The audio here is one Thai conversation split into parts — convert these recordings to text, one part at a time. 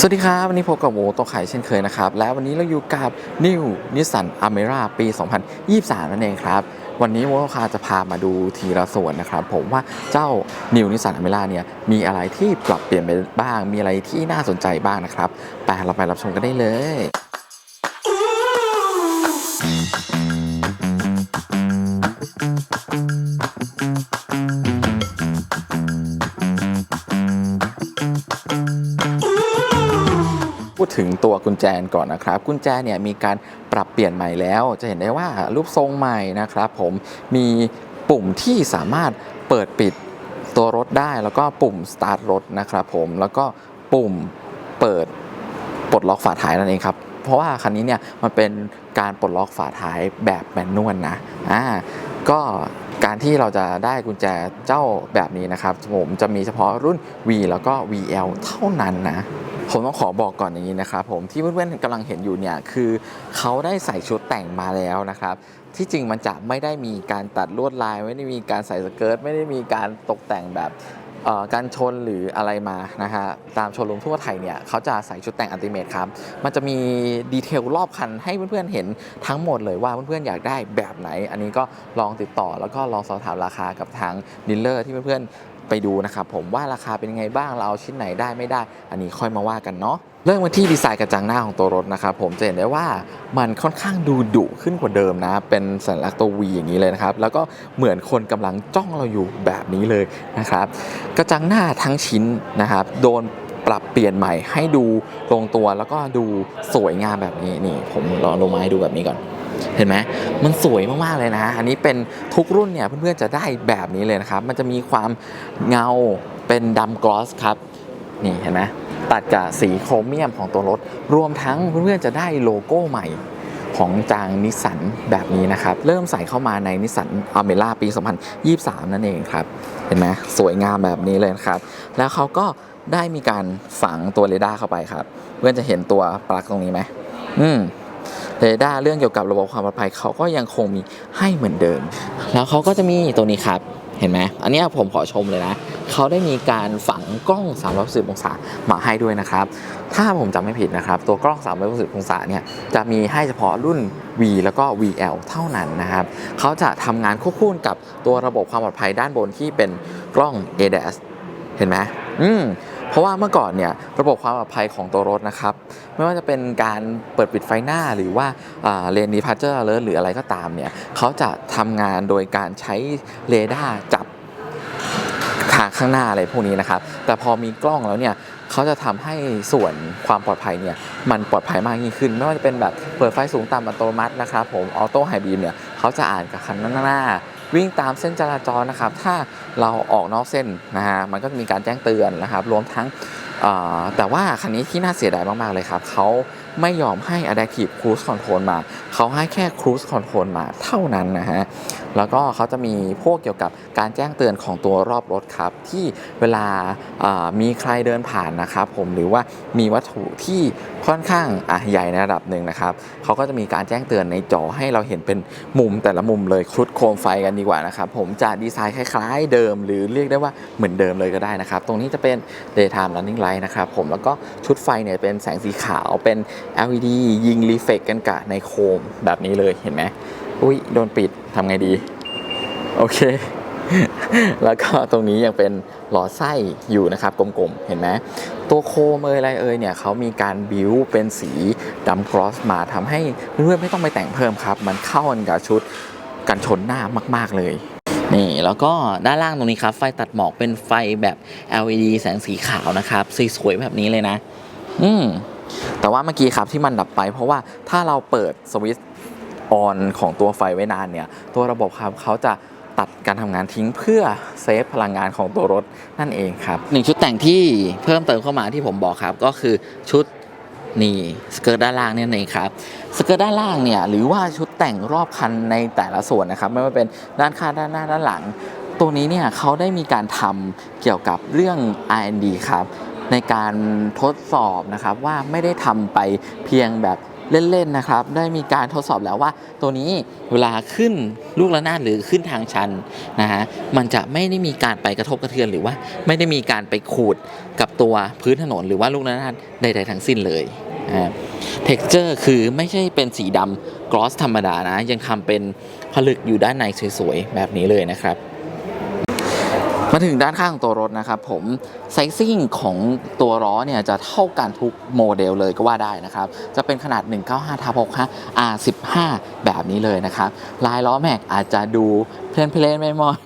สวัสดีครับ วันนี้พบกับโอโตไข่เช่นเคยนะครับ และวันนี้เราอยู่กับ New Nissan Almera ปี 2023 นั่นเองครับ วันนี้โอโตคาจะพามาดูทีละส่วนนะครับ ผมว่าเจ้า New Nissan Almera เนี่ยมีอะไรที่ปรับเปลี่ยนไปบ้าง มีอะไรที่น่าสนใจบ้างนะครับไปเราไปรับชมกันได้เลย ถึงตัวกุญแจก่อนนะครับ กุญแจเนี่ยมีการปรับเปลี่ยนใหม่แล้ว จะเห็นได้ว่ารูปทรงใหม่นะครับผมมีปุ่มที่สามารถเปิดปิดตัวรถได้ แล้วก็ปุ่ม start รถนะครับผมแล้วก็ปุ่มเปิดปลดล็อกฝาท้ายนั่นเองครับเพราะว่าคันนี้เนี่ยมันเป็นการปลดล็อกฝาท้ายแบบแมนนวลนะอ่าก็ การที่เราจะได้กุญแจเจ้าแบบนี้นะครับผมจะมีเฉพาะรุ่น V แล้วก็ VL เท่านั้นนะผมต้องขอบอกก่อนอย่างนี้นะครับผมที่เพื่อนๆกำลังเห็นอยู่เนี่ยคือเขาได้ใส่ชุดแต่งมาแล้วนะครับ ที่จริงมันจะไม่ได้มีการตัดลวดลาย ไม่ได้มีการใส่สเกิร์ตไม่ได้มีการตกแต่งแบบ การชนหรืออะไรมานะฮะตามโชว์รูมทั่วไทยเนี่ยเขาจะใส่ชุดแต่งอัลติเมทครับมันจะมีดีเทลรอบคันให้เพื่อนๆเห็นทั้งหมดเลยว่าเพื่อนๆอยากได้แบบไหน อันนี้ก็ลองติดต่อแล้วก็ลองสอบถามราคากับทางดีลเลอร์ที่เพื่อนๆ ไปดูนะครับผมว่าราคาเป็นยังไงบ้างเราเอาชิ้นไหนได้ไม่ได้ อันนี้ค่อยมาว่ากันเนาะเริ่มกันที่ดีไซน์กระจังหน้าของตัวรถนะครับผมจะเห็นได้ว่ามันค่อนข้างดูดุขึ้นกว่าเดิมนะ เป็นสัญลักษณ์ตัว V อย่างนี้เลยนะครับ แล้วก็เหมือนคนกำลังจ้องเราอยู่แบบนี้เลยนะครับ กระจังหน้าทั้งชิ้นนะครับ โดนปรับเปลี่ยนใหม่ให้ดูลงตัวแล้วก็ดูสวยงามแบบนี้นี่ ผมลองลงมาให้ดูแบบนี้ก่อน เห็นไหมมันสวยมากๆเลยนะ อันนี้เป็นทุกรุ่นเนี่ยเพื่อนๆจะได้แบบนี้เลยนะครับ มันจะมีความเงาเป็นดำกลอสครับ นี่เห็นไหมตัดกับสีโครเมียมของตัวรถ รวมทั้งเพื่อนๆจะได้โลโก้ใหม่ของจางนิสสันแบบนี้นะครับ เริ่มใส่เข้ามาในนิสสันอเมร่าปี 2023 นั่นเองครับ เห็นไหมสวยงามแบบนี้เลยนะครับ แล้วเขาก็ได้มีการฝังตัวเรดาร์เข้าไปครับ เพื่อนจะเห็นตัวปลั๊กตรงนี้ไหมอืม เรดาร์เรื่องเกี่ยวกับระบบความปลอดภัยเขาก็ยังคงมีให้เหมือนเดิม แล้วเขาก็จะมีตัวนี้ครับเห็นไหมอันนี้ผมขอชมเลยนะ เขาได้มีการฝังกล้อง 360 องศามาให้ด้วยนะครับ ถ้าผมจำไม่ผิดนะครับ ตัวกล้อง 360 องศาเนี่ย จะมีให้เฉพาะรุ่น V แล้วก็ VL เท่านั้นนะครับ เขาจะทำงานควบคู่กับตัวระบบความปลอดภัยด้านบนที่เป็นกล้อง ADAS เห็นไหมอืม เพราะว่าเมื่อก่อนเนี่ยระบบความปลอดภัยของตัวรถนะครับไม่ว่าจะเป็นการเปิดปิดไฟหน้าหรือว่าเลนดีพาร์เจอร์เลอร์หรืออะไรก็ตามเนี่ยเขาจะทำงานโดยการใช้เรดาร์จับทางข้างหน้าอะไรพวกนี้นะครับ แต่พอมีกล้องแล้วเนี่ยเขาจะทำให้ส่วนความปลอดภัยเนี่ยมันปลอดภัยมากยิ่งขึ้น ไม่ว่าจะเป็นแบบเปิดไฟสูงต่ำอัตโนมัตินะครับผมออโต้ไฮบีมเนี่ยเขาจะอ่านกับคันหน้า วิ่งตามเส้นจราจรนะครับ ถ้าเราออกนอกเส้นนะฮะมันก็จะมีการแจ้งเตือนนะครับ รวมทั้งแต่ว่าคันนี้ที่น่าเสียดายมาก ๆ เลยครับ เขาไม่ยอมให้ Adaptive Cruise Control มา เขาให้แค่ Cruise Control มาเท่านั้นนะฮะ แล้วก็เขาจะมีพวกเกี่ยวกับการแจ้งเตือนของตัวรอบรถครับ ที่เวลามีใครเดินผ่านนะครับผมหรือว่ามีวัตถุที่ค่อนข้างใหญ่ในระดับหนึ่งนะครับเขาก็จะมีการแจ้งเตือนในจอให้เราเห็นเป็นมุมแต่ละมุมเลยชุดโคมไฟกันดีกว่านะครับผมจะดีไซน์คล้ายๆเดิม หรือเรียกได้ว่าเหมือนเดิมเลยก็ได้นะครับ ตรงนี้จะเป็น daytime running light นะครับผมแล้วก็ชุดไฟเนี่ยเป็นแสงสีขาวเป็น LED ยิงรีเฟกกันกับในโคมแบบนี้เลยเห็นไหม อุ้ยโดนปิดทำไงดี โอเค แล้วก็ตรงนี้ยังเป็นหลอดไส้อยู่นะครับกลมๆ เห็นไหมตัวโคมเอยอะไรเอยเนี่ยเขามีการบิวเป็นสีดำกรอสมาทำให้เพื่อนๆไม่ต้องไปแต่งเพิ่มครับ มันเข้ากันกับชุดกันชนหน้ามากๆเลยนี่แล้วก็ด้านล่างตรงนี้ครับ ไฟตัดหมอกเป็นไฟแบบ LED แสงสีขาวนะครับสีสวยแบบนี้เลยนะ อืมแต่ว่าเมื่อกี้ครับที่มันดับไปเพราะว่าถ้าเราเปิดสวิตช์ ออนของตัวไฟไว้นานเนี่ยตัวระบบครับเขาจะตัดการทำงานทิ้งเพื่อเซฟพลังงานของตัวรถนั่นเองครับหนึ่งชุดแต่งที่เพิ่มเติมเข้ามาที่ผมบอกครับ ก็คือชุดนี่สเกิร์ตด้านล่างนี่เองครับสเกิร์ตด้านล่างเนี่ยหรือว่าชุดแต่งรอบคันในแต่ละส่วนนะครับ ไม่ว่าเป็นด้านข้างด้านหน้าด้านหลัง ตัวนี้เนี่ยเขาได้มีการทำเกี่ยวกับเรื่อง R&D ครับในการทดสอบนะครับว่าไม่ได้ทำไปเพียงแบบ เล่นๆนะครับ ได้มีการทดสอบแล้วว่า ตัวนี้เวลาขึ้นลูกระนาดหรือขึ้นทางชันนะฮะมันจะไม่ได้มีการไปกระทบกระเทือนหรือว่า ไม่ได้มีการไปขูดกับตัวพื้นถนนหรือว่าลูกระนาดใด ๆ ทั้งสิ้นเลยอ่าเท็กเจอร์คือไม่ใช่เป็นสีดำกลอสธรรมดานะ ยังทำเป็นผลึกอยู่ด้านในสวยๆ แบบนี้เลยนะครับ มาถึงด้านข้างของตัวรถนะครับผมไซซิ่งของตัวล้อเนี่ยจะเท่ากันทุกโมเดลเลยก็ว่าได้นะครับ จะเป็นขนาด 195ทับ65 R15 แบบนี้เลยนะครับ ลายล้อแม็กอาจจะดูเพลนเพลนไม่มอย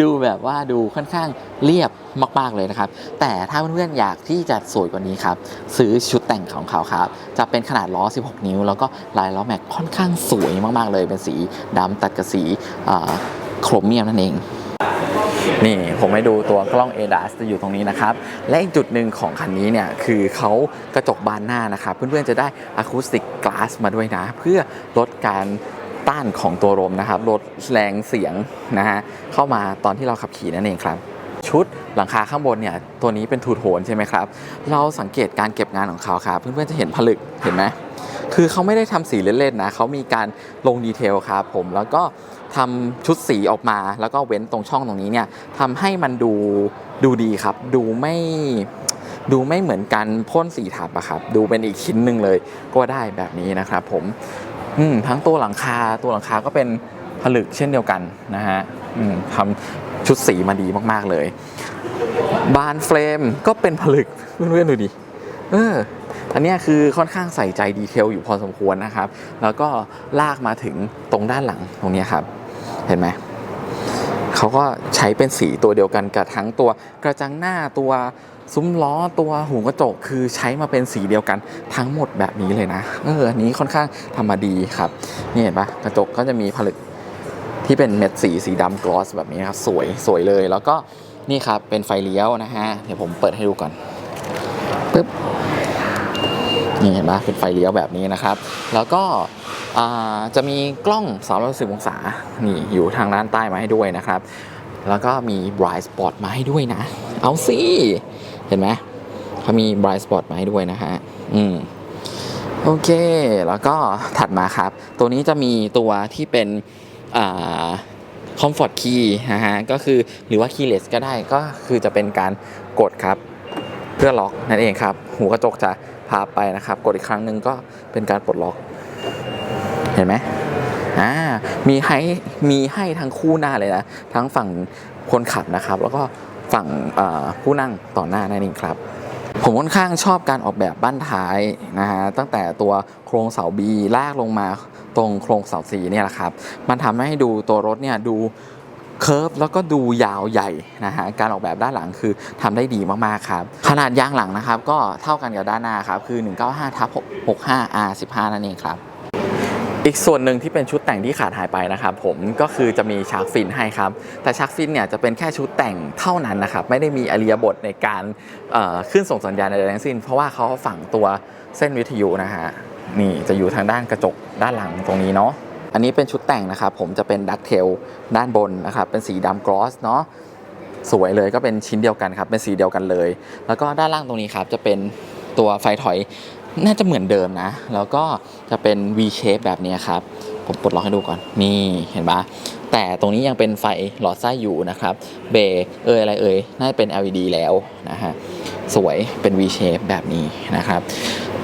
ดูแบบว่าดูค่อนข้างเรียบมากๆเลยนะครับ แต่ถ้าเพื่อนๆอยากที่จะสวยกว่านี้ครับ ซื้อชุดแต่งของเขาครับ จะเป็นขนาดล้อ 16 นิ้ว แล้วก็ลายล้อแม็กค่อนข้างสวยมากๆเลยเป็นสีดำตัดกับสีโครเมียมนั่นเอง นี่ผมให้ดูตัวกล้อง ADAS จะอยู่ตรงนี้นะครับ และอีกจุดหนึ่งของคันนี้เนี่ยคือเขากระจกบานหน้านะครับ เพื่อนๆจะได้อะคูสติกกลาสมาด้วยนะ เพื่อลดการต้านของตัวลมนะครับลดแรงเสียงนะฮะเข้ามาตอนที่เราขับขี่นั่นเองครับชุดหลังคาข้างบนเนี่ยตัวนี้เป็นทูโทนใช่ไหมครับ เราสังเกตการเก็บงานของเขาครับ เพื่อนๆจะเห็นผลึกเห็นไหมคือเขาไม่ได้ทำสีเล่นๆนะเขามีการลงดีเทลครับผมแล้วก็ ทำชุดสีออกมา แล้วก็เว้นตรงช่องตรงนี้เนี่ยทำให้มันดูดูดีครับ ดูไม่ดูไม่เหมือนกันพ่นสีทับอะครับ ดูเป็นอีกชิ้นหนึ่งเลยก็ได้แบบนี้นะครับผมอืมทั้งตัวหลังคาตัวหลังคาก็เป็นผลึกเช่นเดียวกันนะฮะอืมทำชุดสีมาดีมากๆเลย บานเฟรมก็เป็นผลึกเพื่อนๆดูดิเอออันนี้คือค่อนข้างใส่ใจดีเทลอยู่พอสมควรนะครับ แล้วก็ลากมาถึงตรงด้านหลังตรงนี้ครับ เห็นไหมเขาก็ใช้เป็นสีตัวเดียวกันกับทั้งตัวกระจังหน้าตัวซุ้มล้อตัวหูกระจกคือใช้มาเป็นสีเดียวกันทั้งหมดแบบนี้เลยนะเอออันนี้ค่อนข้างทำมาดีครับนี่เห็นปะกระจกก็จะมีผลึกที่เป็นเม็ดสีสีดำกลอสแบบนี้ครับสวยสวยเลยแล้วก็นี่ครับเป็นไฟเลี้ยวนะฮะเดี๋ยวผมเปิดให้ดูก่อนปึ๊บ นี่เห็นปะเป็นไฟเลี้ยวแบบนี้นะครับ แล้วก็จะมีกล้อง 360 องศา นี่อยู่ทางด้านใต้มาให้ด้วยนะครับ แล้วก็มี Bright Spot มาให้ด้วยนะ เอาสิ เห็นไหมเขามี Bright Spot มาให้ด้วยนะฮะ อืมโอเค แล้วก็ถัดมาครับ ตัวนี้จะมีตัวที่เป็นคอ่า Comfort Key นะฮะ ก็คือหรือว่า Keyless ก็ได้ก็คือจะเป็นการกดครับ เพื่อล็อกนั่นเองครับ หูกระจกจะ พาไปนะครับ กดอีกครั้งหนึ่งก็เป็นการปลดล็อก เห็นไหมอ่ามีให้มีให้ทั้งคู่หน้าเลยนะ ทั้งฝั่งคนขับนะครับ แล้วก็ฝั่งผู้นั่งต่อหน้านั่นเองครับผมค่อนข้างชอบการออกแบบบ้านท้ายนะฮะตั้งแต่ตัวโครงเสาบีลากลงมาตรงโครงเสาสีเนี่ยแหละครับ มันทำให้ดูตัวรถเนี่ยดู เคิร์ฟแล้วก็ดูยาวใหญ่นะฮะการออกแบบด้านหลังคือทำได้ดีมากๆครับ ขนาดยางหลังนะครับก็เท่ากันกับด้านหน้าครับคือ 195ทับ65 R15 นั่นเองครับอีกส่วนหนึ่งที่เป็นชุดแต่งที่ขาดหายไปนะครับผมก็คือจะมีชาร์กฟินให้ครับ แต่ชาร์กฟินเนี่ยจะเป็นแค่ชุดแต่งเท่านั้นนะครับ ไม่ได้มีอริยบทในการขึ้นส่งสัญญาณใดทั้งสิ้น เพราะว่าเขาฝังตัวเส้นวิทยุนะฮะนี่จะอยู่ทางด้านกระจกด้านหลังตรงนี้เนาะ อันนี้เป็นชุดแต่งนะครับ ผมจะเป็นดักเทลด้านบนนะครับ เป็นสีดำกรอสเนาะสวยเลยก็เป็นชิ้นเดียวกันครับ เป็นสีเดียวกันเลย แล้วก็ด้านล่างตรงนี้ครับ จะเป็นตัวไฟถอยน่าจะเหมือนเดิมนะ แล้วก็จะเป็น V shape แบบนี้ครับ ผมปลดล็อกให้ดูก่อน นี่เห็นปะแต่ตรงนี้ยังเป็นไฟหลอดไส้อยู่นะครับ เบรเอยอะไรเอ่ยน่าจะเป็น LED แล้วนะฮะ สวยเป็น V shape แบบนี้นะครับ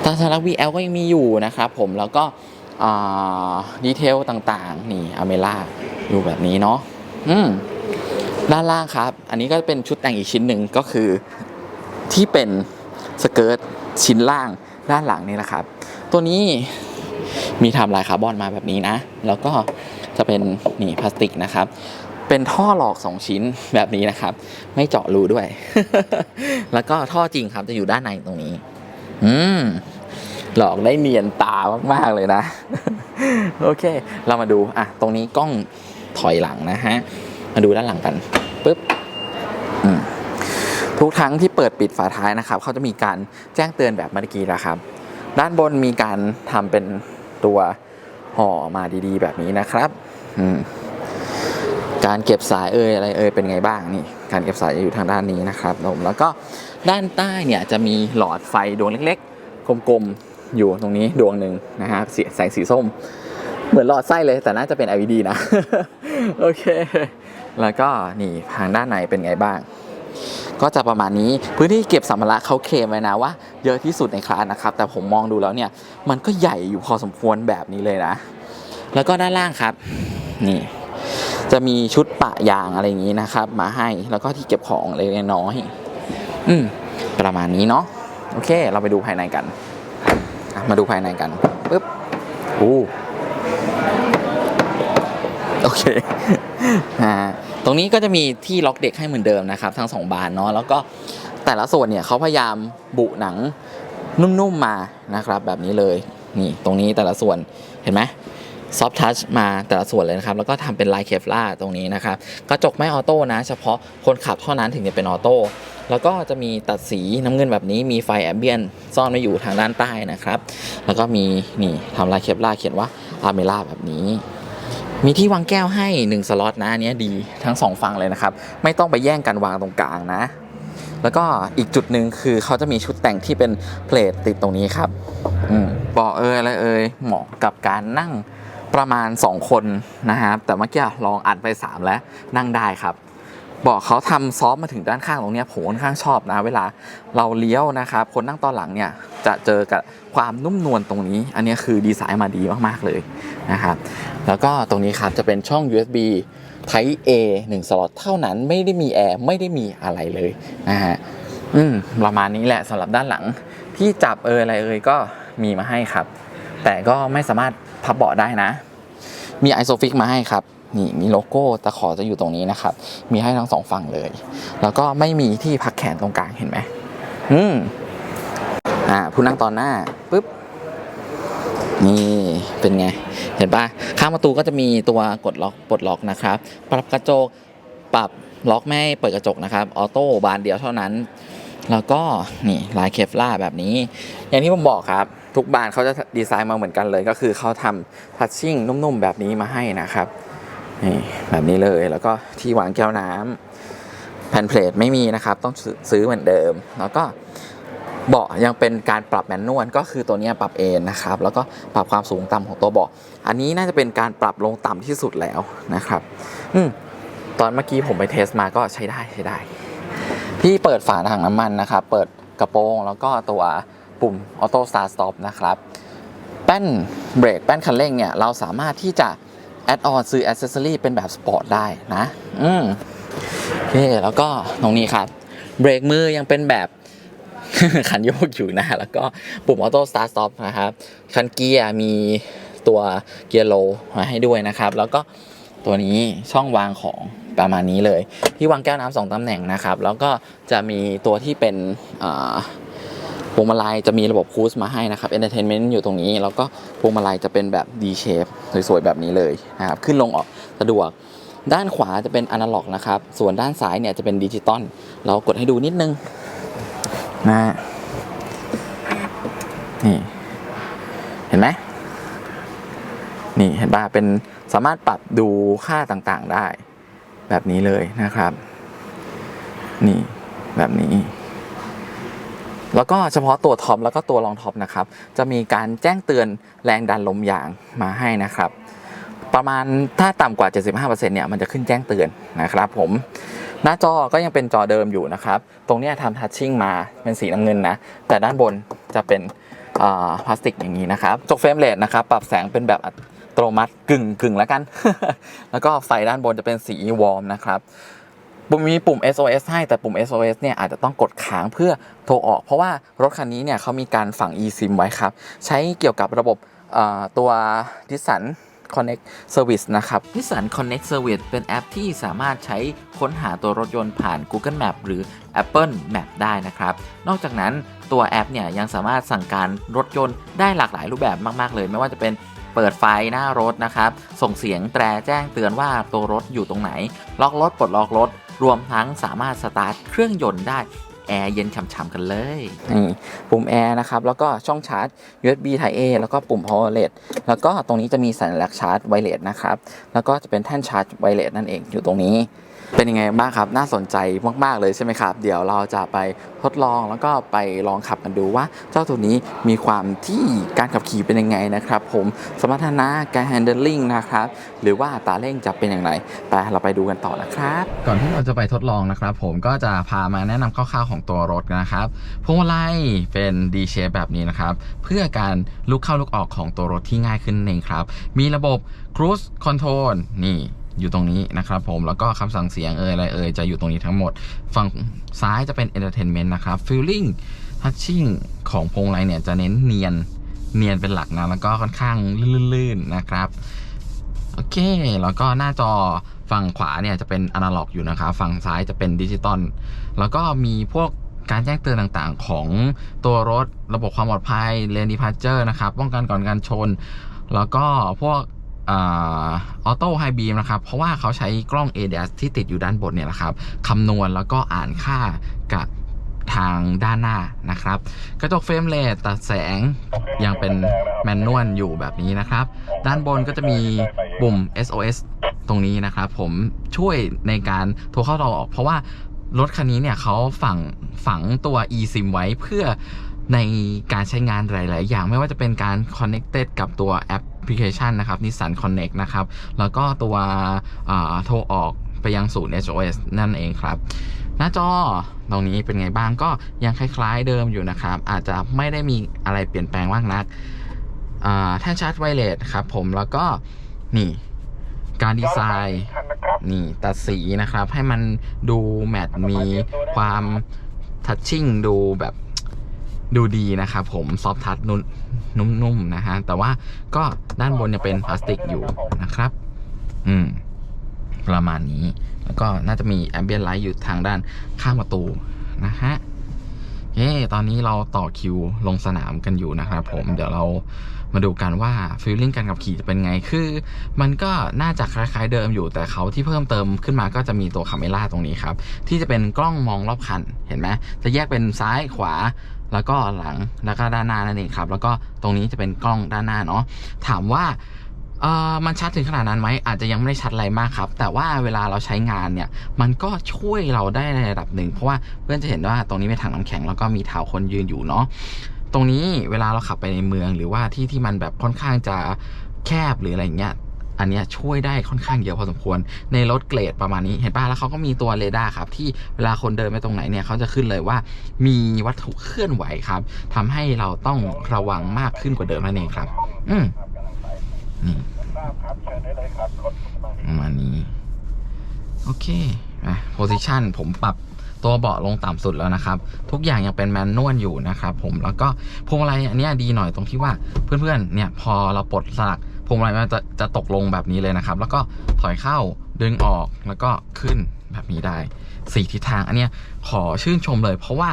ตาสารัก VL ก็ยังมีอยู่นะครับผม แล้วก็ ดีเทลต่างๆ นี่อเมล่าอยู่แบบนี้เนาะอืมด้านล่างครับ อันนี้ก็เป็นชุดแต่งอีกชิ้นหนึ่งก็คือที่เป็นสเกิร์ตชิ้นล่างด้านหลังนี่แหละครับ ตัวนี้มีทำลายคาร์บอนมาแบบนี้นะ แล้วก็จะเป็นนี่พลาสติกนะครับ เป็นท่อหลอก2ชิ้นแบบนี้นะครับ ไม่เจาะรูด้วย แล้วก็ท่อจริงครับจะอยู่ด้านในตรงนี้ อืม หลอกได้เนียนตามากๆเลยนะ โอเค เรามาดู อะ ตรงนี้กล้องถอยหลังนะฮะ มาดูด้านหลังกันปึ๊บทุกครั้งที่เปิดปิดฝาท้ายนะครับ เขาจะมีการแจ้งเตือนแบบเมื่อกี้นะครับ ด้านบนมีการทำเป็นตัวห่อมาดีๆ แบบนี้นะครับ การเก็บสายเอ่ยอะไรเอ่ยเป็นไงบ้างนี่ การเก็บสายจะอยู่ทางด้านนี้นะครับผมแล้วก็ด้านใต้เนี่ยจะมีหลอดไฟดวงเล็กๆกลม อยู่ตรงนี้ดวงหนึ่งนะฮะสีแสงสีส้ม เหมือนหลอดไส้เลยแต่น่าจะเป็น LED นะ โอเค แล้วก็นี่ทางด้านในเป็นไงบ้าง ก็จะประมาณนี้พื้นที่เก็บสัมภาระเขาเคลมไว้นะว่าเยอะที่สุดในคลาสนะครับ แต่ผมมองดูแล้วเนี่ย มันก็ใหญ่อยู่พอสมควรแบบนี้เลยนะ แล้วก็ด้านล่างครับ นี่จะมีชุดปะยางอะไรอย่างนี้นะครับ มาให้แล้วก็ที่เก็บของเล็กน้อย อืมประมาณนี้เนาะโอเค เราไปดูภายในกัน มาดูภายในกันปึ๊บอู้โอเคอ่าตรงนี้ก็จะมีที่ล็อกเด็กให้เหมือนเดิมนะครับ ทั้งสองบานเนาะแล้วก็แต่ละส่วนเนี่ยเขาพยายามบุหนังนุ่มๆมานะครับ แบบนี้เลยนี่ตรงนี้แต่ละส่วนเห็นไหมซอฟทัชมาแต่ละส่วนเลยนะครับ แล้วก็ทำเป็นลายเคฟล่าตรงนี้นะครับ กระจกไม่ออโต้นะ เฉพาะคนขับเท่านั้นถึงจะเป็นออโต้ แล้วก็จะมีตัดสีน้ำเงินแบบนี้มีไฟแอมเบียนซ่อนไว้อยู่ทางด้านใต้นะครับ แล้วก็มีนี่ทำลายเคฟล่าเขียนว่าอาเมล่าแบบนี้ มีที่วางแก้วให้ 1 สล็อตนะอันเนี้ยดีทั้งสองฝั่งเลยนะครับ ไม่ต้องไปแย่งกันวางตรงกลางนะ แล้วก็อีกจุดหนึ่งคือเขาจะมีชุดแต่งที่เป็นเพลทติดตรงนี้ครับอืมเบอกเอยอะไรเอยเหมาะกับการนั่งประมาณ 2 คนนะครับ แต่เมื่อกี้ลองอัดไป 3 แล้วนั่งได้ครับ บอกเขาทำซอฟมาถึงด้านข้างตรงนี้ผมค่อนข้างชอบนะ เวลาเราเลี้ยวนะครับคนนั่งตอนหลังเนี่ยจะเจอกับความนุ่มนวลตรงนี้ อันนี้คือดีไซน์มาดีมากๆเลยนะครับแล้วก็ตรงนี้ครับจะเป็นช่อง USB Type A 1สล็อตเท่านั้นไม่ได้มีแอร์ไม่ได้มีอะไรเลยนะฮะอืมประมาณนี้แหละสำหรับด้านหลังที่จับเอยอะไรเอยก็มีมาให้ครับ แต่ก็ไม่สามารถพับเบาะได้นะ มีไอโซฟิกมาให้ครับ นี่มีโลโก้ตะขอจะอยู่ตรงนี้นะครับ มีให้ทั้งสองฝั่งเลย แล้วก็ไม่มีที่พักแขนตรงกลางเห็นไหมอืมอ่าผู้นั่งตอนหน้าปุ๊บนี่เป็นไง เห็นปะข้างประตูก็จะมีตัวกดล็อกปลดล็อกนะครับ ปรับกระจกปรับล็อกไม่เปิดกระจกนะครับออโต้บานเดียวเท่านั้น แล้วก็นี่ลายเคฟล่าแบบนี้ อย่างที่ผมบอกครับทุกบานเขาจะดีไซน์มาเหมือนกันเลย ก็คือเขาทำทัชชิ่งนุ่มๆแบบนี้มาให้นะครับ นี่แบบนี้เลยแล้วก็ที่วางแก้วน้ำแผ่นเพลทไม่มีนะครับ ต้องซื้อเหมือนเดิม แล้วก็เบาะยังเป็นการปรับแมนนวลก็คือตัวนี้ปรับเอนนะครับ แล้วก็ปรับความสูงต่ำของตัวเบาะอันนี้น่าจะเป็นการปรับลงต่ำที่สุดแล้วนะครับ อืตอนเมื่อกี้ผมไปเทสมาก็ใช้ได้ใช้ได้ ที่เปิดฝาถังน้ำมันนะครับ เปิดกระโปรงแล้วก็ตัวปุ่มออโต้สตาร์สต็อปนะครับแป้นเบรกแป้นคันเร่งเนี่ยเราสามารถที่จะ แอดออนซื้ออ c เซสซอรี่เป็นแบบสปอร์ตได้นะ อืมโอเคแล้วก็ตรงนี้ครับ เบรกมือยังเป็นแบบคันโยกอยู่นะ แล้วก็ปุ่มออโต้สตาร์ t สต็อปนะครับ คันเกียร์มีตัวเกียร์โลมาให้ด้วยนะครับ แล้วก็ตัวนี้ช่องวางของประมาณนี้เลย ที่วางแก้วน้ำสองตำแหน่งนะครับ แล้วก็จะมีตัวที่เป็นอ่า พวงมาลัยจะมีระบบครูซมาให้นะครับ Entertainment อยู่ตรงนี้ แล้วก็พวงมาลัยจะเป็นแบบ D shape สวยๆ แบบนี้เลยนะครับ ขึ้นลงออกสะดวก ด้านขวาจะเป็นอนาล็อกนะครับ ส่วนด้านซ้ายเนี่ยจะเป็นดิจิตอล เรากดให้ดูนิดนึงนะนี่ เห็นไหมนี่เห็นป่ะเป็นสามารถปรับดูค่าต่างๆได้ แบบนี้เลยนะครับ นี่แบบนี้ แล้วก็เฉพาะตัวท็อปแล้วก็ตัวรองท็อปนะครับ จะมีการแจ้งเตือนแรงดันลมยางมาให้นะครับ ประมาณถ้าต่ำกว่า 75%เนี่ยมันจะขึ้นแจ้งเตือนนะครับผมหน้าจอก็ยังเป็นจอเดิมอยู่นะครับ ตรงนี้ทำทัชชิ่งมาเป็นสีน้ำเงินนะ แต่ด้านบนจะเป็นพลาสติกอย่างนี้นะครับจกเฟรมเรทนะครับ ปรับแสงเป็นแบบอัตโนมัติกึ่งกึ่งแล้วกัน แล้วก็ไฟด้านบนจะเป็นสีวอร์มนะครับ ปุ่มมีปุ่ม SOS ให้แต่ปุ่ม SOS เนี่ยอาจจะต้องกดค้างเพื่อโทรออก เพราะว่ารถคันนี้เนี่ยเขามีการฝัง eSIM ไว้ครับ ใช้เกี่ยวกับระบบตัว Nissan Connect Service นะครับ Nissan Connect Service เป็นแอปที่สามารถใช้ค้นหาตัวรถยนต์ผ่าน Google Map หรือ Apple Map ได้นะครับ นอกจากนั้นตัวแอปเนี่ยยังสามารถสั่งการรถยนต์ได้หลากหลายรูปแบบมาก ๆ เลย ไม่ว่าจะเป็นเปิดไฟหน้ารถนะครับ ส่งเสียงแตรแจ้งเตือนว่าตัวรถอยู่ตรงไหน ล็อกรถปลดล็อกรถ รวมทั้งสามารถสตาร์ทเครื่องยนต์ได้แอร์เย็นฉ่ำๆกันเลยนี่ปุ่มแอร์นะครับ แล้วก็ช่องชาร์จ USB Type A แล้วก็ปุ่ม Power l e d แล้วก็ตรงนี้จะมีสัญลักษณ์ชาร์จไวเลสนะครับ แล้วก็จะเป็นแท่นชาร์จไวเลสนั่นเองอยู่ตรงนี้ เป็นยังไงบ้างครับ น่าสนใจมากๆเลยใช่ไหมครับ เดี๋ยวเราจะไปทดลองแล้วก็ไปลองขับกันดูว่า เจ้าตัวนี้มีความที่การขับขี่เป็นยังไงนะครับ ผมสมรรถนะการ handling นะครับ หรือว่าอัตราเร่งจะเป็นอย่างไรไปเราไปดูกันต่อนะครับ ก่อนที่เราจะไปทดลองนะครับ ผมก็จะพามาแนะนำคร่าวๆของตัวรถนะครับพวงมาลัยเป็น D shape แบบนี้นะครับ เพื่อการลุกเข้าลุกออกของตัวรถที่ง่ายขึ้นนั่นเองครับ มีระบบ cruise control นี่ อยู่ตรงนี้นะครับผมแล้วก็คำสั่งเสียงเอ่ยอะไรเอ่ยจะอยู่ตรงนี้ทั้งหมด ฝั่งซ้ายจะเป็น entertainment นะครับ feeling touching ของพวงมาลัยเนี่ยจะเน้นเนียนเนียนเป็นหลักนะแล้วก็ค่อนข้างลื่นๆนะครับโอเค แล้วก็หน้าจอฝั่งขวาเนี่ยจะเป็นอนาล็อกอยู่นะครับฝั่งซ้ายจะเป็นดิจิตอลแล้วก็มีพวกการแจ้งเตือนต่างๆ ของตัวรถระบบความปลอดภัยเลนดีพาร์เจอร์นะครับป้องกันก่อนการชน แล้วก็พวก ออโต้ไฮบีมนะครับ เพราะว่าเขาใช้กล้อง ADAS ที่ติดอยู่ด้านบนเนี่ยนะครับคำนวณแล้วก็อ่านค่ากับทางด้านหน้านะครับ กระจกเฟรมเรทตัดแสงยังเป็นแมนนวลอยู่แบบนี้นะครับ ด้านบนก็จะมีปุ่ม SOS ตรงนี้นะครับ ผมช่วยในการโทรเข้าโทรออก เพราะว่ารถคันนี้เนี่ยเขาฝังฝังตัว eSIM ไว้เพื่อในการใช้งานหลาย ๆ อย่างไม่ว่าจะเป็นการ connected กับตัวแอป พลิเคชันนะครับ Nissan Connect นะครับ แล้วก็ตัวโทรออกไปยังศูนย์ SOS นั่นเองครับ หน้าจอตรงนี้เป็นไงบ้างก็ยังคล้ายๆเดิมอยู่นะครับ อาจจะไม่ได้มีอะไรเปลี่ยนแปลงมากนักแท่นชาร์จไวเลสครับผมแล้วก็นี่การดีไซน์นี่ตัดสีนะครับ ให้มันดูแมทมีความทัชชิ่งดูแบบ ดูดีนะครับผมซอฟทัชนุ่มๆนะฮะแต่ว่าก็ด้านบนยังเป็นพลาสติกอยู่นะครับ อืม ประมาณนี้ แล้วก็น่าจะมีแอมเบียนไลท์อยู่ทางด้านข้างประตูนะฮะเย้ตอนนี้เราต่อคิวลงสนามกันอยู่นะครับผมเดี๋ยวเรามาดูกันว่าฟีลลิ่งการขับขี่จะเป็นไงคือ มันก็น่าจะคล้ายๆเดิมอยู่แต่เขาที่เพิ่มเติมขึ้นมาก็จะมีตัวคาเมล่าตรงนี้ครับ ที่จะเป็นกล้องมองรอบคันเห็นไหมจะแยกเป็นซ้ายขวา แล้วก็หลังแล้วก็ด้านหน้านั่นเองครับ แล้วก็ตรงนี้จะเป็นกล้องด้านหน้าเนาะถามว่าเอ่อมันชัดถึงขนาดนั้นไหมอาจจะยังไม่ได้ชัดอะไรมากครับ แต่ว่าเวลาเราใช้งานเนี่ย มันก็ช่วยเราได้ในระดับหนึ่ง เพราะว่าเพื่อนจะเห็นว่าตรงนี้เป็นถังน้ำแข็งแล้วก็มีเท้าคนยืนอยู่เนาะตรงนี้เวลาเราขับไปในเมืองหรือว่าที่ที่มันแบบค่อนข้างจะแคบหรืออะไรเงี้ย อันนี้ช่วยได้ค่อนข้างเยอะพอสมควร ในรถเกรดประมาณนี้เห็นป่ะแล้วเขาก็มีตัวเรดาร์ครับ ที่เวลาคนเดินไปตรงไหนเนี่ยเขาจะขึ้นเลยว่า มีวัตถุเคลื่อนไหวครับทำให้เราต้องระวังมากขึ้นกว่าเดิมนั่นเองครับ อืมนี่ประมาณนี้ โอเคอะโพซิชันผมปรับตัวเบาะลงต่ำสุดแล้วนะครับ ทุกอย่างยังเป็นแมนนวลอยู่นะครับผมแล้วก็พวงมาลัยอันนี้ดีหน่อยตรงที่ว่าเพื่อนๆเนี่ยพอเราปลดสลัก พวงมาลัยมันจะจะตกลงแบบนี้เลยนะครับ แล้วก็ถอยเข้าดึงออกแล้วก็ขึ้นแบบนี้ได้สี่ทิศทางอันเนี้ยขอชื่นชมเลย เพราะว่า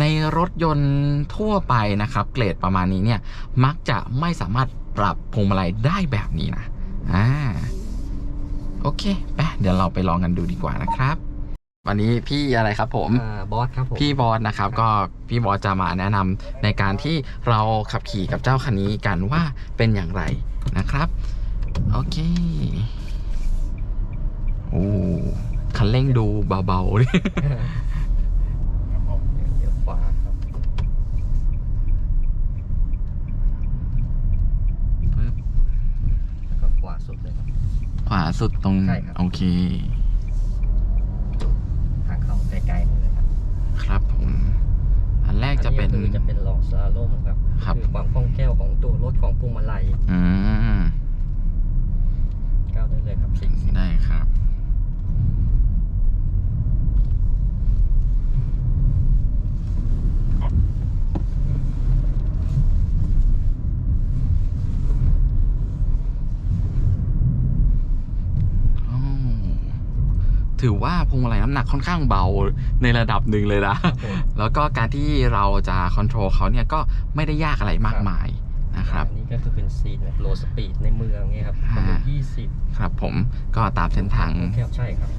ในรถยนต์ทั่วไปนะครับ เกรดประมาณนี้เนี่ยมักจะไม่สามารถปรับพวงมาลัยได้แบบนี้นะอ่าโอเคไปเดี๋ยวเราไปลองกันดูดีกว่านะครับ วันนี้พี่อะไรครับผมอ่าบอสครับผมพี่บอสนะครับ ก็พี่บอสจะมาแนะนำในการที่เราขับขี่กับเจ้าคันนี้กันว่าเป็นอย่างไร นะครับ โอเค โอ้คันเร่งดูเบาๆเลยเดี๋ยวขวาครับปึ๊บแล้วก็ขวาสุดเลยครับ ขวาสุดตรง ใช่ครับ โอเค ทางเข้าใกล้ๆนี่เลยครับครับผม อันแรกจะเป็น อัคือจะเป็นหลอกซาล่มครับครับ อความคล่องแคล่วของตัวรถของพวงมาลัย อืม ก้าวได้เลยครับสี่สิบ ได้ครับ อ๋อถือ ว่าพวงมาลัยน้ำหนักค่อนข้างเบาในระดับหนึ่งเลยนะครับผมแล้วก็การที่เราจะคอนโทรลเขาเนี่ยก็ไม่ได้ยากอะไรมากมายนะครับอันนี้ก็คือเป็นซีนแบบโลสปีดในเมืองเนี่ยครับอ่าประมาณยี่สิบครับผมก็ตามเส้นทางแคบใช่ครับ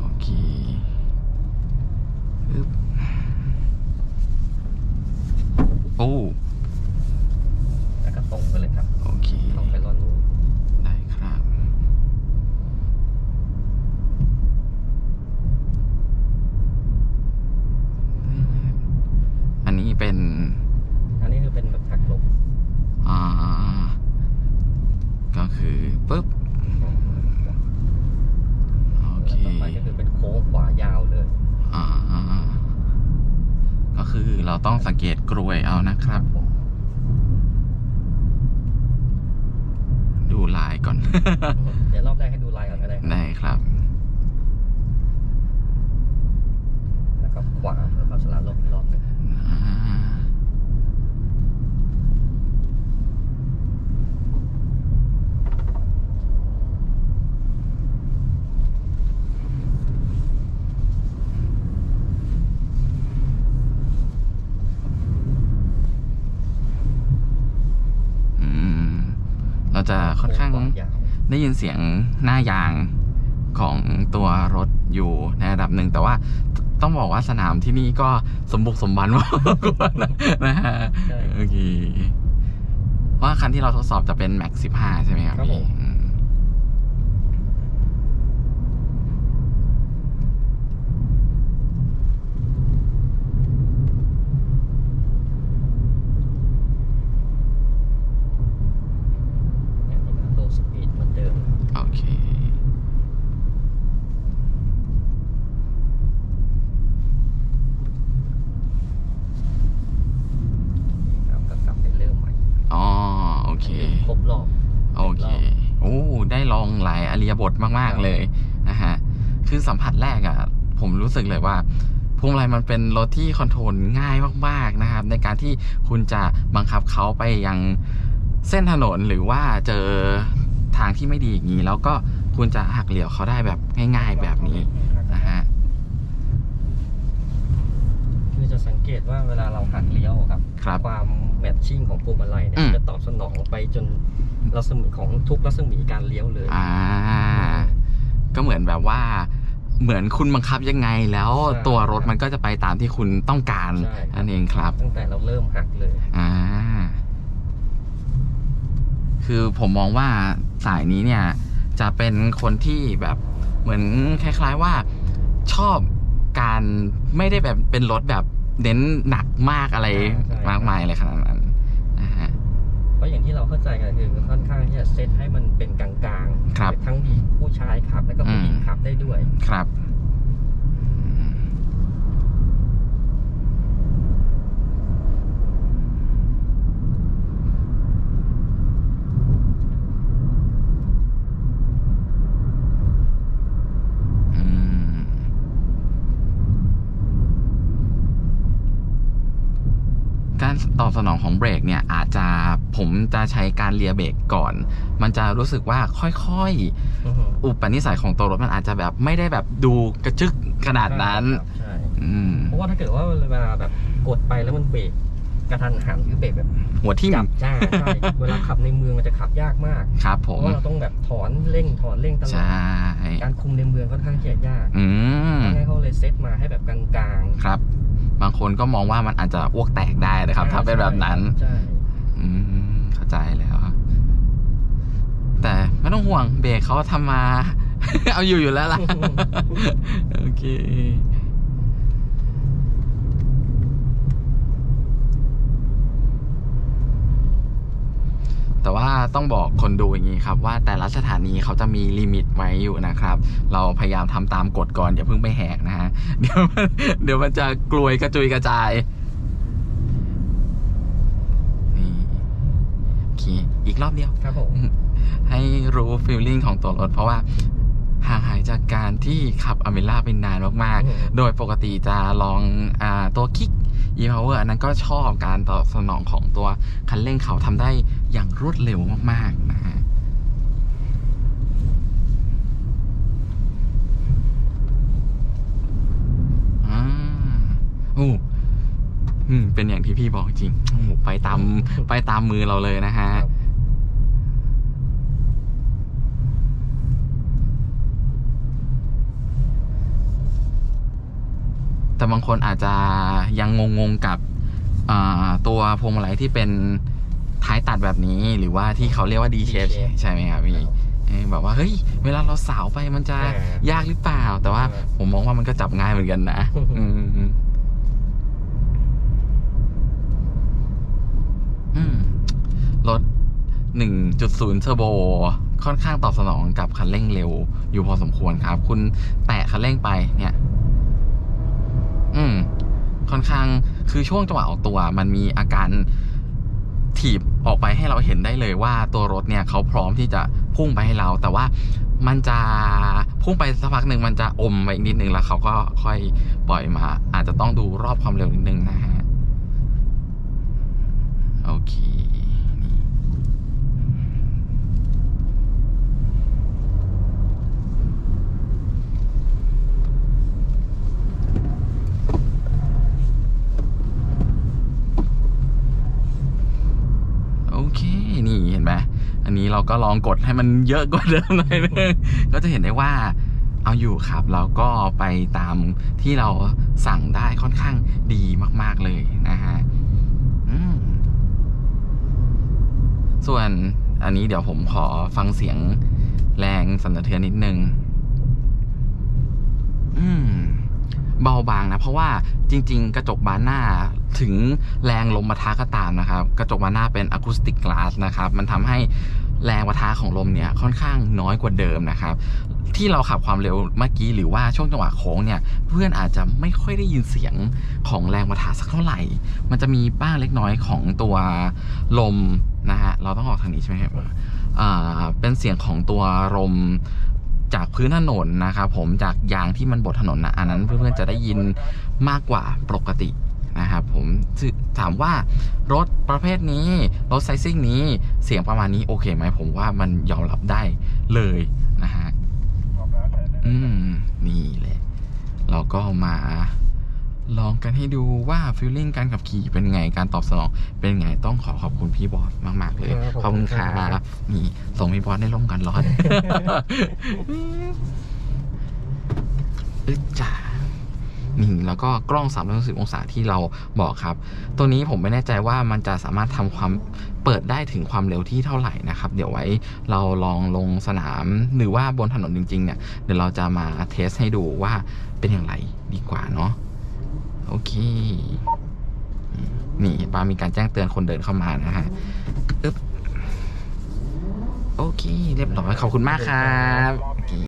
โอเคปึ๊บโอ้ แล้วก็ตรงไปเลยครับ โอเค ตรงไปรอดนู้น ได้ครับ เป็น อันนี้คือเป็นแบบหักหลบอ่า ก็คือปุ๊บ โอเค แล้วต่อไปก็คือเป็นโค้งขวายาวเลยอ่า ก็คือเราต้องสังเกตกรวยเอานะครับ ผมดูลายก่อน เดี๋ยวรอบแรกให้ดูลายก่อนก็ได้ครับได้ครับ แล้วก็ขวาเพื่อความสลัดลบอีกรอบหนึง อ่า อืม เรา จะค่อนข้างโขวายาวได้ยินเสียงหน้ายางของตัวรถอยู่ในระดับหนึ่งแต่ว่าต้องบอกว่าสนามที่นี่ก็สมบุกสมบันมากกว่านะนะฮะใช่โอเคว่าคันที่เราทดสอบจะเป็น Max 15 ใช่ไหมครับครับผม พี่อืม เนี่ยนี่ก็โลสปีดเหมือนเดิม โอเค ครับก็กลับไปเริ่มใหม่ อ๋อ โอเค ครบรอบ โอเค โอ้ ได้ลองหลายอริยบทมากๆเลยนะฮะคือสัมผัสแรกอะ่ะผมรู้สึกเลยว่าพวงมาลัยมันเป็นรถที่คอนโทรลง่ายมากๆนะครับ ในการที่คุณจะบังคับเขาไปยังเส้นถนนหรือว่าเจอทางที่ไม่ดีอย่างนี้ แล้วก็คุณจะหักเหลี่ยวเขาได้แบบง่าย ๆแบบนี้นะฮะคือจะสังเกตว่าเวลาเราหักเลี้ยวครับครับ ความแมทชิ่งของพวงมาลัยเนี่อืยมจะตอบสนองไปจนรัศมีของทุกรัศมีการเลี้ยวเลย อ่า ก็เหมือนแบบว่าเหมือนคุณบังคับยังไงแล้วใช่ ตัวรถมันก็จะไปตามที่คุณต้องการใช่ครับนั่นเองครับ ตั้งแต่เราเริ่มหักเลย อ่า คือผมมองว่าสายนี้เนี่ย จะเป็นคนที่แบบเหมือนคล้าย ๆว่าชอบการไม่ได้แบบเป็นรถแบบเน้นหนักมากอะไรใช่มากมายเลยขนาดนั้นนะฮะ เพราะอย่างที่เราเข้าใจกันคือค่อนข้างที่จะเซตให้มันเป็นกลางๆ ครับทั้งมีผู้ชายขับ แล้วก็ผู้หญิงอืมขับได้ด้วย ครับอืมอืมการตอบ สนองของเบรกเนี่ยอาจจะผมจะใช้การเลียเบรกก่อน มันจะรู้สึกว่าค่อยๆ อุปนิสัยของตัวรถมันอาจจะแบบไม่ได้แบบดูกระจึกขนาดนั้นครับใช่อืมเพราะว่าถ้าเกิดว่าเวลาแบบกดไปแล้วมันเบรกกระทันหันหรือเบรกแบบหัวทิ่มจับจ้าใช่เวลาขับในเมืองมันจะขับยากมากครับผเพมราะว่าเราต้องแบบถอนเร่งถอนเร่งตลอใชด่การคุมในเมืองค่อนข้างที่จะยากอืมให้เขาเลยเซตมาให้แบบกลางครับ บางคนก็มองว่ามันอาจจะอ้วกแตกได้นะๆครับ ถ้าเป็นแบบนั้นใช่อืมเข้าใจแล้วแต่ไม่ต้องห่วงเบรกเขาทำมา เอาอยู่อยู่แล้วล่ะ โอเค แต่ว่าต้องบอกคนดูอย่างนี้ครับว่าแต่ละสถานีเขาจะมีลิมิตไว้อยู่นะครับ เราพยายามทำตามกฎก่อนอย่าเพิ่งไปแหกนะฮะเดี๋ยวมันเดี๋ยวมันจะกลวยกระจุยกระจายนี่โอเคอีกรอบเดียวครับผมให้รู้ฟีลลิ่งของตัวรถเพราะว่าห่างหายจากการที่ขับอเมล่าเป็นนานมากอืมๆโดยปกติจะลองอาตัวคิก e-power อันนั้นก็ชอบการตอบสนองของตัวคันเร่งเขาทำได้อย่างรวดเร็วมากๆนะฮะโอ้อืม เป็นอย่างที่พี่บอกจริงโอ้โหไปตาม ไปตามมือเราเลยนะฮะ แต่บางคนอาจจะยังงงๆกับตัวพวงมาลัยที่เป็นท้ายตัดแบบนี้หรือว่าที่เขาเรียกว่า D shape ใช่ไหมครับพี่แบบว่าเฮ้ยเวลาเราสาวไปมันจะยากหรือเปล่า แต่ว่าผมมองว่ามันก็จับง่ายเหมือนกันนะรถ 1.0 เทอร์โบ ค่อนข้างตอบสนองกับคันเร่งเร็ว อยู่พอสมควรครับ คุณแตะคันเร่งไปเนี่ย อืม ค่อนข้างคือช่วงจังหวะออกตัว มันมีอาการถีบออกไปให้เราเห็นได้เลยว่าตัวรถเนี่ยเขาพร้อมที่จะพุ่งไปให้เรา แต่ว่ามันจะพุ่งไปสักพักหนึ่งมันจะอมไปอีกนิดนึงแล้วเขาก็ค่อยปล่อยมา อาจจะต้องดูรอบความเร็วนิดนึงนะฮะ โอเคนี่โอเค นี่เห็น ไหมอันนี้เราก็ลองกดให้มันเยอะกว่าเดิมหน่อยนึงก็จะเห็นได้ว่าเอาอยู่ครับแล้วก็ไปตามที่เราสั่งได้ค่อนข้างดีมาก ๆเลยนะฮะส่วนอันนี้เดี๋ยวผมขอฟังเสียงแรงสั่นสะเทือนนิดนึง อืม เบาบางนะ เพราะว่าจริง ๆ กระจกบานหน้าถึงแรงลมปะทะก็ตามนะครับ กระจกบานหน้าเป็นอะคูสติกกลาสนะครับ มันทำให้แรงปะทะของลมเนี่ยค่อนข้างน้อยกว่าเดิมนะครับ ที่เราขับความเร็วเมื่อกี้หรือว่าช่วงจังหวะโค้งเนี่ยเพื่อนอาจจะไม่ค่อยได้ยินเสียงของแรงปะทะสักเท่าไหร่ มันจะมีบ้างเล็กน้อยของตัวลมนะฮะเราต้องออกทางนี้ใช่ไหมครับเป็นเสียงของตัวลม จากพื้นถนนนะครับผมจากยางที่มันบดถนนนะอันนั้นเพื่อนๆจะได้ยินมากกว่าปกตินะครับผมถามว่ารถประเภทนี้ รถไซซิ่งนี้เสียงประมาณนี้โอเคไหมผมว่ามันยอมรับได้เลยนะฮะอืม นี่แหละ เราก็มา ลองกันให้ดูว่าฟิลลิ่งการขับขี่เป็นไงการตอบสนองเป็นไงต้องขอขอบคุณพี่บอสมาก ๆ เลยครับขอบคุณคขอบคุณครัรับบนี่ส่งพี่บอสได้ร่มกันร้อนอึ๊ดจ้านี่แล้วก็กล้อง 360 องศาที่เราบอกครับ ตัวนี้ผมไม่แน่ใจว่ามันจะสามารถทำความเปิดได้ถึงความเร็วที่เท่าไหร่นะครับ เดี๋ยวไว้เราลองลงสนามหรือว่าบนถนนจริง ๆ เนี่ย เดี๋ยวเราจะมาเทสให้ดูว่าเป็นอย่างไรดีกว่าเนาะ โอเค นี่ปามีการแจ้งเตือนคนเดินเข้ามานะฮะอึ๊บโอเค เรียบร้อย ขอบคุณมากครับ